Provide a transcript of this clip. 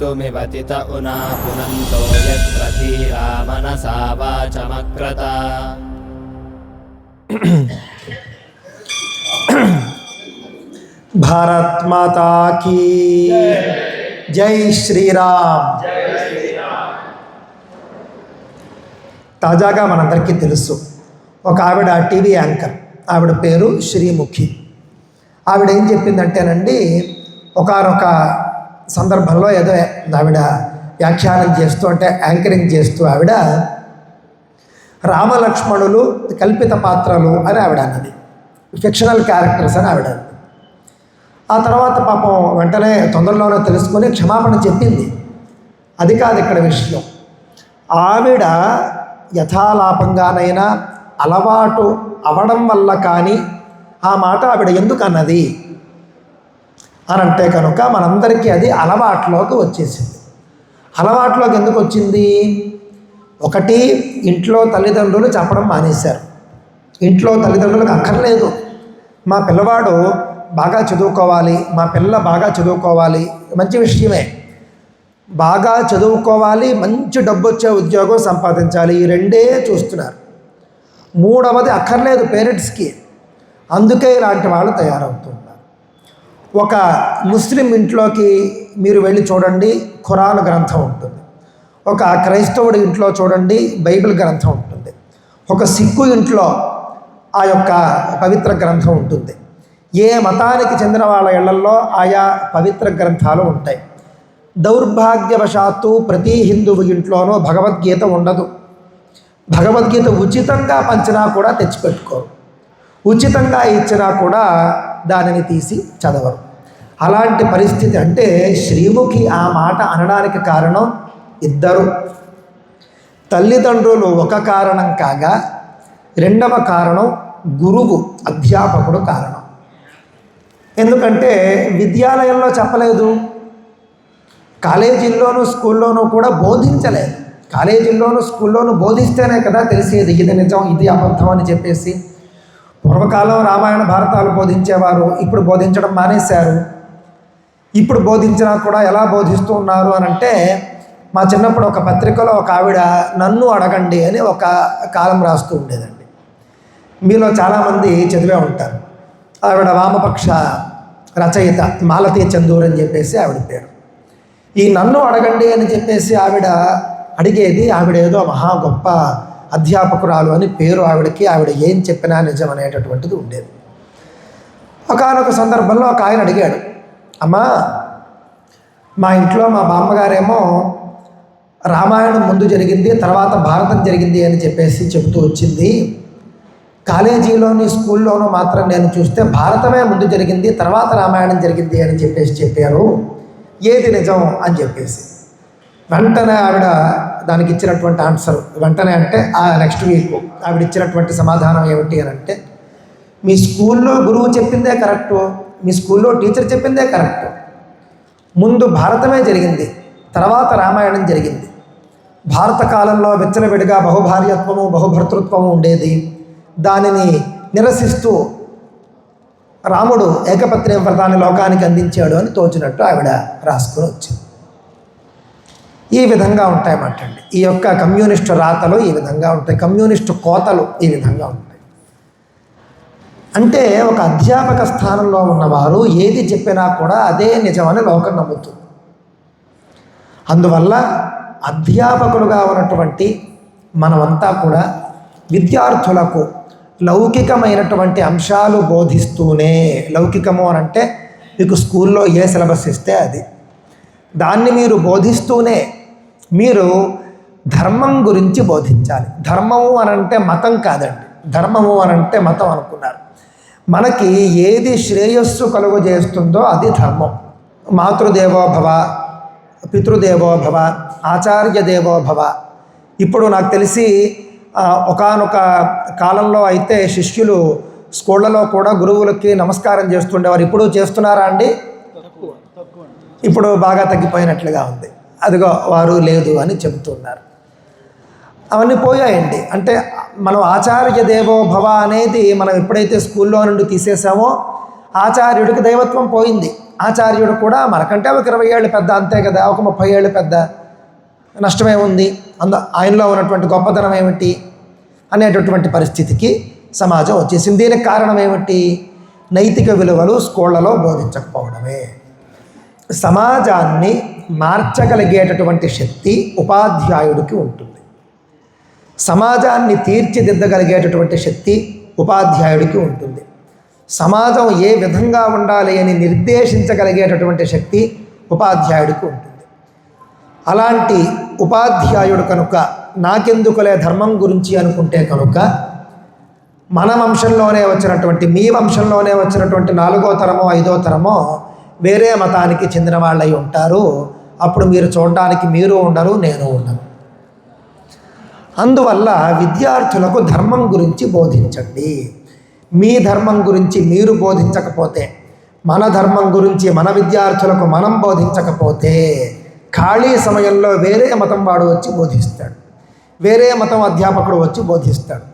कर्तुमिवतित उना पुनन्तो यत्र धीरा मनसा वाचमक्रत భారత్ మాతా కీ జై శ్రీరామ్ తాజాగా మనందరికీ తెలుసు ఒక ఆవిడ టీవీ యాంకర్ ఆవిడ పేరు శ్రీముఖి ఆవిడ ఏం చెప్పిందంటేనండి ఒకనొక సందర్భంలో ఏదో ఆవిడ వ్యాఖ్యానం చేస్తూ అంటే యాంకరింగ్ చేస్తూ ఆవిడ రామలక్ష్మణులు కల్పిత పాత్రలు అని ఆవిడ అన్నది. ఫిక్షనల్ క్యారెక్టర్స్ అని ఆవిడ అన్నది. ఆ తర్వాత పాపం వెంటనే తొందరలోనే తెలుసుకొని క్షమాపణ చెప్పింది. అది కాదు ఇక్కడ విషయం. ఆవిడ యథాలాపంగానైనా అలవాటు అవడం వల్ల కానీ ఆ మాట ఆవిడ ఎందుకు అన్నది? అని అంటే కనుక మనందరికీ అది అలవాట్లోకి వచ్చేసింది. అలవాట్లోకి ఎందుకు వచ్చింది? ఒకటి ఇంట్లో తల్లిదండ్రులు చెప్పడం మానేశారు. ఇంట్లో తల్లిదండ్రులకు అక్కర్లేదు. మా పిల్లవాడు బాగా చదువుకోవాలి మా పిల్ల బాగా చదువుకోవాలి మంచి విషయమే. బాగా చదువుకోవాలి మంచి డబ్బు వచ్చే ఉద్యోగం సంపాదించాలి ఈ రెండే చూస్తున్నారు. మూడవది అక్కర్లేదు పేరెంట్స్కి. అందుకే ఇలాంటి వాళ్ళు తయారవుతున్నారు. ఒక ముస్లిం ఇంట్లోకి మీరు వెళ్ళి చూడండి ఖురాన్ గ్రంథం ఉంటుంది. ఒక క్రైస్తవుడి ఇంట్లో చూడండి బైబిల్ గ్రంథం ఉంటుంది. ఒక సిక్కు ఇంట్లో ఆ యొక్క పవిత్ర గ్రంథం ఉంటుంది. ఏ మతానికి చెందిన వాళ్ళ ఇళ్ళల్లో ఆయా పవిత్ర గ్రంథాలు ఉంటాయి. దౌర్భాగ్యవశాత్తు ప్రతి హిందువు ఇంట్లోనూ భగవద్గీత ఉండదు. భగవద్గీత ఉచితంగా పంచినా కూడా తెచ్చిపెట్టుకోరు. ఉచితంగా ఇచ్చినా కూడా దానిని తీసి చదవరు. అలాంటి పరిస్థితి అంటే శ్రీముఖి ఆ మాట అనడానికి కారణం ఇద్దరు. తల్లిదండ్రులు ఒక కారణం కాగా రెండవ కారణం గురువు అధ్యాపకుడు కారణం. ఎందుకంటే విద్యాలయంలో చెప్పలేదు. కాలేజీల్లోనూ స్కూల్లోనూ కూడా బోధించలేదు. కాలేజీల్లోనూ స్కూల్లోనూ బోధిస్తేనే కదా తెలిసేది ఇది నిజం ఇది అబద్ధం అని చెప్పేసి. పూర్వకాలం రామాయణ భారతాలు బోధించేవారు ఇప్పుడు బోధించడం మానేశారు. ఇప్పుడు బోధించినా కూడా ఎలా బోధిస్తూ ఉన్నారు అని అంటే మా చిన్నప్పుడు ఒక పత్రికలో ఒక ఆవిడ నన్ను అడగండి అని ఒక కాలం రాస్తూ ఉండేదండి. మీలో చాలామంది చదివే ఉంటారు. ఆవిడ వామపక్ష రచయిత మాలతీ చందూర్ అని చెప్పేసి ఆవిడ పేరు. ఈ నన్ను అడగండి అని చెప్పేసి ఆవిడ అడిగేది ఆవిడ ఏదో మహా గొప్ప అధ్యాపకురాలు అని పేరు ఆవిడకి ఆవిడ ఏం చెప్పినా నిజం అనేటటువంటిది ఉండేది. ఒకనొక సందర్భంలో ఒక ఆయన అడిగాడు అమ్మా మా ఇంట్లో మా బామ్మగారేమో రామాయణం ముందు జరిగింది తర్వాత భారతం జరిగింది అని చెప్పేసి చెబుతూ వచ్చింది. కాలేజీలోని స్కూల్లోనూ మాత్రం నేను చూస్తే భారతమే ముందు జరిగింది తర్వాత రామాయణం జరిగింది అని చెప్పేసి చెప్పారు. ఏది నిజం? అని చెప్పేసి. వెంటనే ఆవిడ దానికి ఇచ్చినటువంటి ఆన్సర్. వెంటనే అంటే ఆ నెక్స్ట్ వీక్ ఆవిడ ఇచ్చినటువంటి సమాధానం ఏమిటి అని అంటే మీ స్కూల్లో గురువు చెప్పిందే కరెక్టు. మీ స్కూల్లో టీచర్ చెప్పిందే కరెక్టు. ముందు భారతమే జరిగింది తర్వాత రామాయణం జరిగింది. భారత కాలంలో విచ్చలవిడిగా బహుభార్యత్వము బహుభర్తృత్వము ఉండేది. దానిని నిరసిస్తూ రాముడు ఏకపత్రి వ్రతాన్ని లోకానికి అందించాడు అని తోచినట్టు ఆవిడ రాసుకుని వచ్చింది. ఈ విధంగా ఉంటాయన్నమాటండి ఈ యొక్క కమ్యూనిస్టు రాతలు ఈ విధంగా ఉంటాయి. కమ్యూనిస్టు కోతలు ఈ విధంగా ఉంటాయి. అంటే ఒక అధ్యాపక స్థానంలో ఉన్నవారు ఏది చెప్పినా కూడా అదే నిజమని లోకం నమ్ముతుంది. అందువల్ల అధ్యాపకులుగా ఉన్నటువంటి మనమంతా కూడా విద్యార్థులకు లౌకికమైనటువంటి అంశాలు బోధిస్తూనే లౌకికము అని అంటే మీకు స్కూల్లో ఏ సిలబస్ ఇస్తే అది. దాన్ని మీరు బోధిస్తూనే మీరు ధర్మం గురించి బోధించాలి. ధర్మము అని అంటే మతం కాదండి. ధర్మము అని అంటే మతం అనుకున్నారు. మనకి ఏది శ్రేయస్సు కలుగు చేస్తుందో అది ధర్మం. మాతృదేవో భవ పితృదేవో భవ ఆచార్య దేవో భవ ఇప్పుడు నాకు తెలిసి ఒకనొక కాలంలో అయితే శిష్యులు స్కూళ్ళలో కూడా గురువులకి నమస్కారం చేస్తుండేవారు. ఇప్పుడు చేస్తున్నారా అండి. ఇప్పుడు బాగా తగ్గిపోయినట్లుగా ఉంది. అదిగో వారు లేదు అని చెబుతున్నారు. అవన్నీ పోయాయండి. అంటే మనం ఆచార్య దేవో భవ అనేది మనం ఎప్పుడైతే స్కూల్లో నుండి తీసేసామో ఆచార్యుడికి దైవత్వం పోయింది. ఆచార్యుడు కూడా మనకంటే ఒక ఇరవై ఏళ్ళు పెద్ద అంతే కదా ఒక ముప్పై ఏళ్ళు పెద్ద నష్టమే ఉంది. అంద ఆయనలో ఉన్నటువంటి గొప్పతనం ఏమిటి అనేటటువంటి పరిస్థితికి సమాజం వచ్చేసింది. దీనికి కారణం ఏమిటి? నైతిక విలువలు స్కూళ్ళలో బోధించకపోవడమే. సమాజాన్ని మార్చగలిగేటటువంటి శక్తి ఉపాధ్యాయుడికి ఉంటుంది. సమాజాన్ని తీర్చిదిద్దగలిగేటటువంటి శక్తి ఉపాధ్యాయుడికి ఉంటుంది. సమాజం ఏ విధంగా ఉండాలి అని నిర్దేశించగలిగేటటువంటి శక్తి ఉపాధ్యాయుడికి ఉంటుంది. అలాంటి ఉపాధ్యాయుడు కనుక నాకెందుకులే ధర్మం గురించి అనుకుంటే కనుక మన వంశంలోనే వచ్చినటువంటి మీ వంశంలోనే వచ్చినటువంటి నాలుగో తరమో ఐదో తరమో వేరే మతానికి చెందిన వాళ్ళై ఉంటారు. అప్పుడు మీరు చూడడానికి మీరు ఉండరు నేను ఉండను. అందువల్ల విద్యార్థులకు ధర్మం గురించి బోధించండి. మీ ధర్మం గురించి మీరు బోధించకపోతే మన ధర్మం గురించి మన విద్యార్థులకు మనం బోధించకపోతే ఖాళీ సమయంలో వేరే మతం వాడు వచ్చి బోధిస్తాడు. వేరే మతం అధ్యాపకుడు వచ్చి బోధిస్తాడు.